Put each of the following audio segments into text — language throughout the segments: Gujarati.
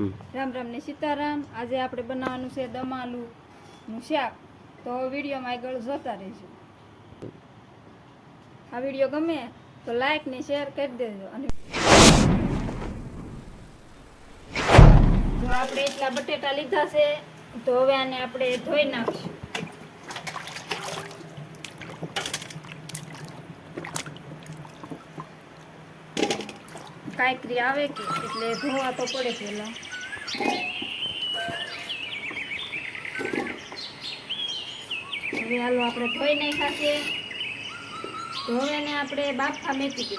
રામ રામ ને સીતારામ. આજે આપણે બનાવવાનું છે દમનું શાક. તો વિડીયોમાં આગળ જોતા રહીશું. આ વીડિયો ગમે તો લાઈક ને શેર કરી દેજો. અને જો આપણે એટલા બટેટા લીધા છે, તો હવે આને આપણે ધોઈ નાખશું. કાંકરી આવે કે? એટલે ધોવા તો પડે પેલા હવે હાલો આપણે ધોઈ નાખ્યા છે. તો હવે એને આપણે બાફા મેકી દઈએ.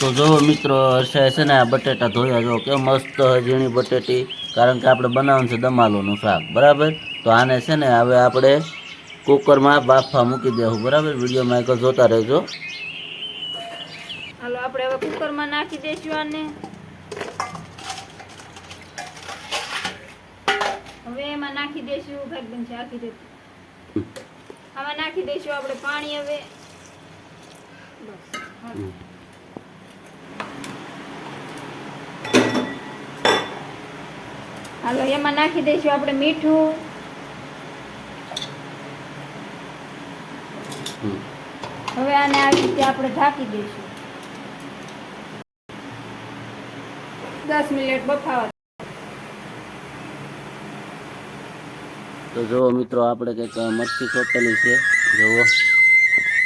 તો જો મિત્રો હર્ષાએ છે ને આ બટેટા ધોયા જો કે મસ્ત ઝીણી બટેટી કારણ કે આપણે બનાવવાનું છે દમાલોનું શાક બરાબર? તો આને છે ને હવે આપણે કુકરમાં બાફા મૂકી દેવું બરાબર? વિડીયોમાં એક જોતા રહેજો. હાલો આપણે હવે કુકરમાં નાખી દઈશું આને. હવે એમાં નાખી દઈશું ભાઈ છે, આખી જતી આમાં નાખી દઈશું આપણે પાણી હવે. હાલો, એમાં નાખી દઈશું આપણે મીઠું. હવે આને આવી રીતે આપણે ઢાંકી દઈશું દસ મિનિટ બફાવા તો જુઓ મિત્રો, આપણે કંઈક મરચી ચોટેલી છે. જુઓ.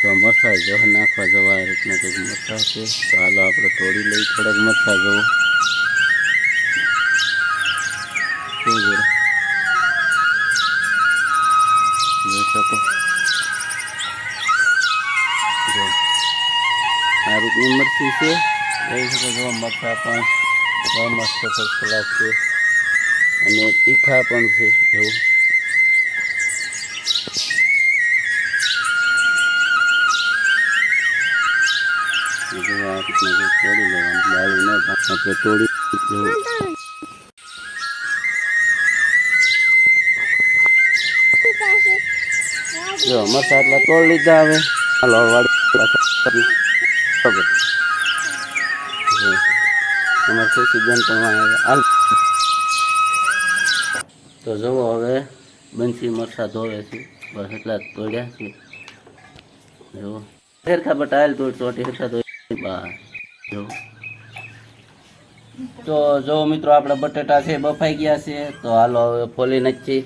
તો મરસા જો નાખવા જવા આ રીતના કંઈક મરસા છે. તો હાલો આપણે તોડી લઈ થોડાક મરસા જુઓ. જોઈ શકો. જો આ રીતની મરચી છે. જોઈ શકો જો મરચા પણ મસ્ત ફર્સ્ટ છે અને તીખા પણ છે એવું બધું આ રીતના કંઈક તોડી લેવાનું બાળી ન પણ આપણે તોડી જેવું જો મરસા એટલા તોડી લીધા હવે હાલો વાળી પાછા કરી. બરાબર જો અમારે ખુશી બેન પણ વાંહે આવે. હાલ તો જુઓ હવે બંસી મરસા ધોવે છે, બસ એટલા જ તોડ્યા છે જુઓ હેરખા બટા હાલ તોડ ચોટી હેરખા તો બસ જો. તો જો મિત્રો આપણે બટેટા છે બફાઈ ગયા છે તો હાલો હવે ફોલી નાખી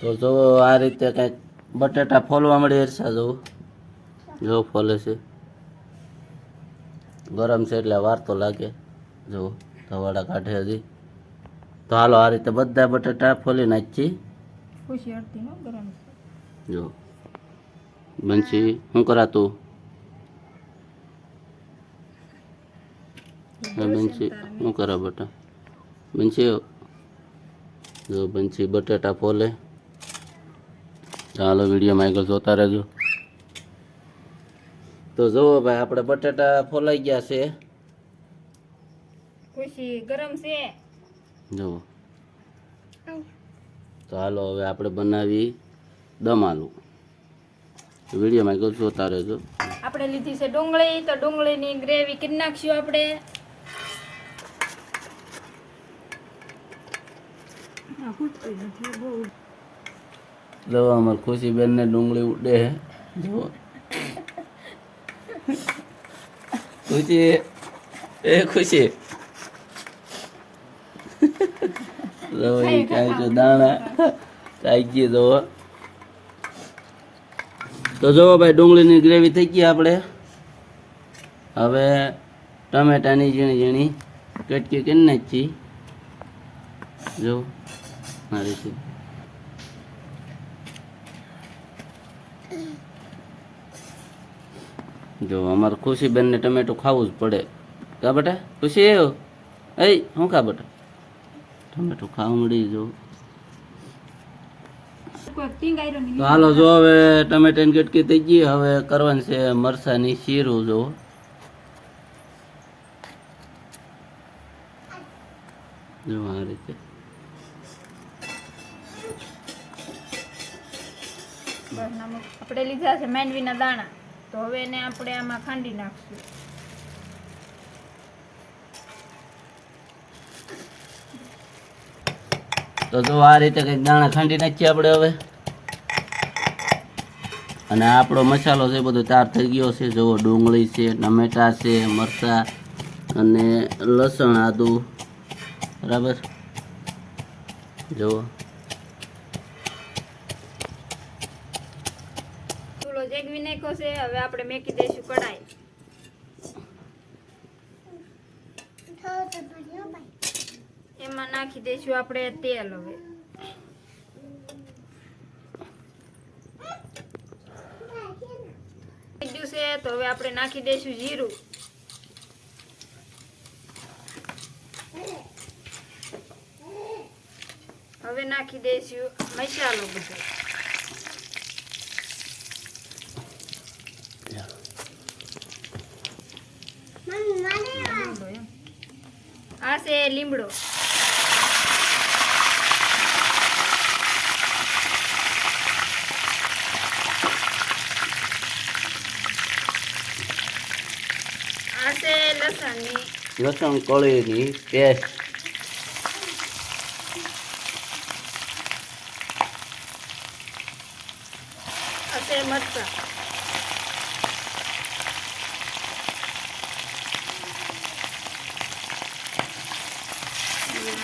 તો જો આ રીતે કંઈક બટેટા ફોલવા મળી હરસા જો. જો ફોલે છે. ગરમ છે એટલે વાર તો લાગે. જો ધવાડા કાઢે હજી. તો હાલો આ રીતે બધા બટેટા ફોલી નાખી જો. બંસી શું કરાતું? હા બંસી શું કરે બટા? બંસી જો બંસી બટેટા ફોલે. ચાલો વિડીયોમાં આગળ જોતા રહેજો. તો જુઓ ભાઈ આપણે બટેટા ફોલાઈ ગયા છે. ખુશી ગરમ છે. જુઓ. તો હાલો હવે આપણે બનાવી દમ આલુ. વિડીયોમાં આગળ જોતા રહેજો. આપણે લીધી છે ડુંગળી તો ડુંગળીની ગ્રેવી કરી નાખશું આપણે. જો અમાર ખુશી બેન ને ડુંગળી ઉડે જો ખુશી એ ખુશી. જો દાણા કાંઈ ગઈ જોવો તો જો ભાઈ ડુંગળીની ગ્રેવી થઈ ગઈ આપણે. હવે ટમેટાની ઝીણી ઝીણી કટકી કરી નાખી. જો મારી છે. જો અમારે ખુશી બેનને ટમેટું ખાવું જ પડે. કા બેટા? ખુશી એ શું ખા બેટા? ટમેટું ખાવા મળી જો ની તો હાલો જો હવે ટમેટાની ગટકી થઈ ગઈ, હવે કરવાની છે મરસાની શીરું, જો. જો આ રીતે. આપણે લીધા છે માંડવીના દાણા. તો હવે એને આપણે આમાં ખાંડી નાખશું. તો જો આ રીતે કંઈક દાણા ખાંડી નાખીએ આપણે હવે. અને આપણો મસાલો છે બધો તૈયાર થઈ ગયો છે. જુઓ, ડુંગળી છે, ટમેટા છે, મરચાં અને લસણ આદુ. બરાબર? જુઓ. જેગવી નાખ્યો છે, હવે આપણે મેકી દઈશું કઢાઈ. એમાં નાખી દઈશું આપણે તેલ હવે. છે તો હવે આપણે નાખી દઈશું જીરું. હવે નાખી દઈશું મસાલો બધો લીમડો એમ. આ છે લીમડો. લસણ કળીની પેસ્ટ. મરચાં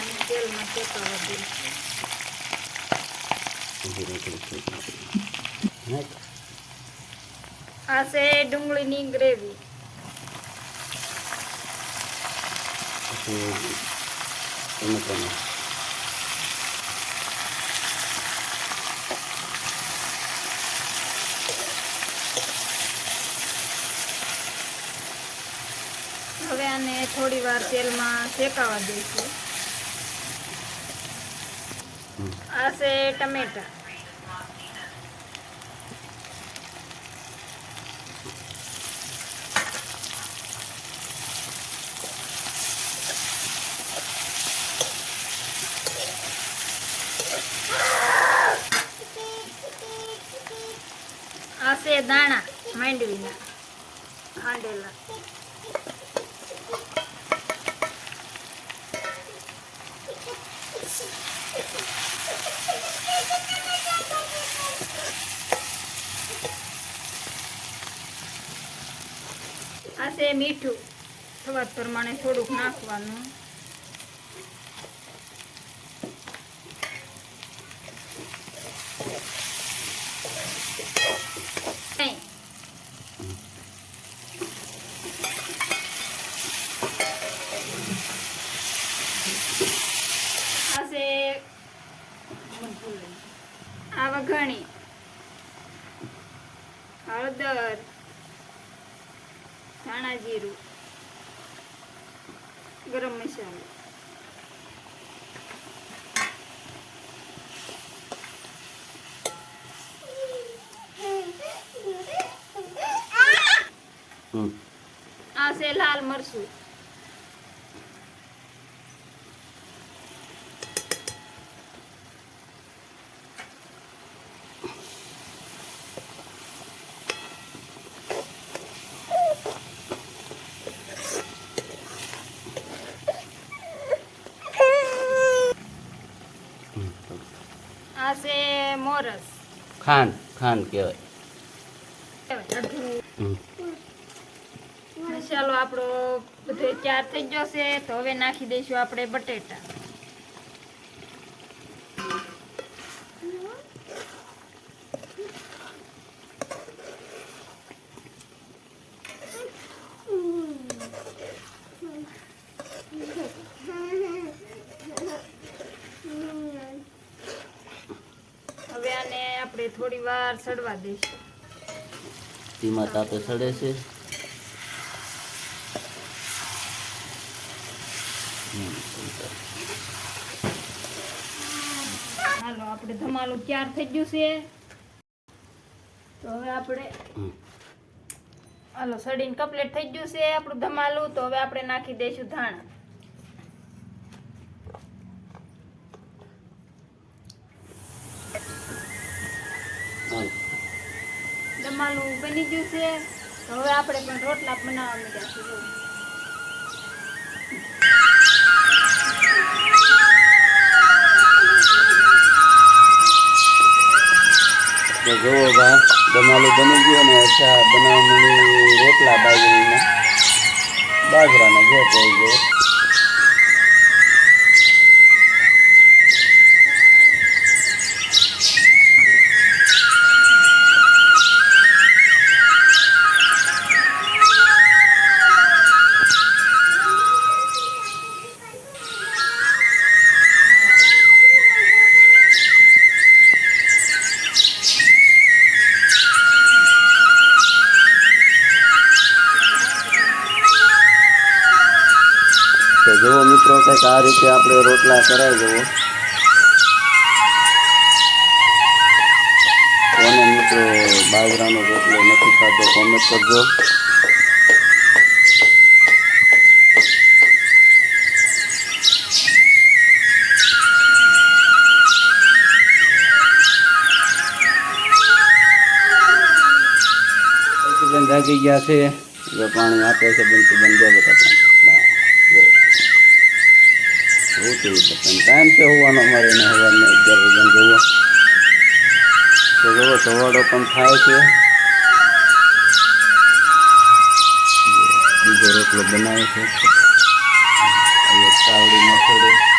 અને તેલમાં શેકાવા દઈશું. આ છે ડુંગળીની ગ્રેવી હવે આને થોડી વાર તેલમાં શેકાવા દઈશું આ છે ટમેટા આ છે દાણા માંડવીના ખાંડેલા આ તે મીઠું. સ્વાદ પ્રમાણે થોડુંક નાખવાનું નહીં. આ છે આ વઘાણી હળદર ધાણા જીરું. ગરમ મસાલો. આ છે લાલ મરચું. આ છે મોરસ. ખાંડ ખાંડ કહેવાય. મસાલો આપણો બધો તૈયાર થઈ ગયો છે તો હવે નાખી દઈશું આપણે બટેટા હવે આને આપણે થોડી વાર સડવા દઈશ. ધીમા તાપે સડે છે. હાલો આપણે ધમાલું તૈયાર થઈ ગયું છે. તો હવે આપણે. હાલો સડીને કપલેટ થઈ ગયું છે આપણું ધમાલું. તો હવે આપણે નાખી દઈશું ધાણા. જમવાનું બની ગયું છે. હવે આપણે પણ રોટલા બનાવવા માંડ્યા છીએ. તો જુઓ ભા બનાલું બની ગયું અને અચ્છા બનાવવાની રોટલા બાજરીના. બાજરાના જે કહી ગયો મિત્રો કંઈક આ રીતે આપણે રોટલા કરાવી જુઓ કોને મિત્રો બાજરાનો રોટલો નથી ખાતો કોમેન્ટ કરજો. બેન જાગી ગયા છે. જો પાણી આપે છે બનતું બન દે બધા પાણી પણ ટાઈમ છે હોવાનો, અમારે એને હોવાનો અગિયાર વાગ્યાનો જુઓ તો જુઓ સવાડો પણ થાય છે. બીજો રોટલો બનાવે છે. અહીંયા ચાવડી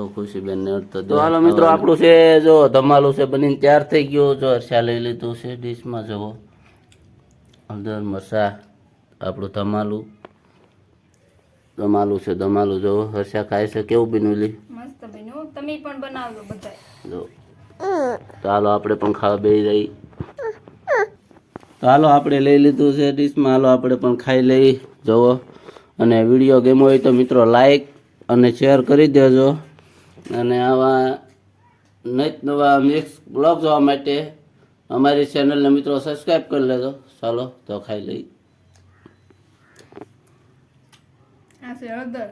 જો ખુશીબેન ને અડતો તો હાલો મિત્રો આપણું છે જો ધમાલું છે બનીને તૈયાર થઈ ગયો જો હર્ષા લઈ લીધું છે ડીશમાં જુઓ. હળદર મરસા આપણું ધમાલું. ધમાલું છે ધમાલું જો હર્ષા ખાય છે કેવું બીનું લી? મસ્ત બન્યું. તમે પણ બનાવજો બધા જો તો હાલો આપણે પણ ખાવા બેસી રહી. તો હાલો આપણે લઈ લીધું છે ડીશમાં. હાલો આપણે પણ ખાઈ લઈ. જુઓ. અને વીડિયો ગેમ હોય તો મિત્રો લાઈક અને શેર કરી દેજો. અને આવા નિત નવા મિક્સ બ્લોગ જોવા માટે અમારી ચેનલને મિત્રો સબસ્ક્રાઈબ કરી લેજો. ચાલો, તો ખાઈ લઈ આ છે હળદર.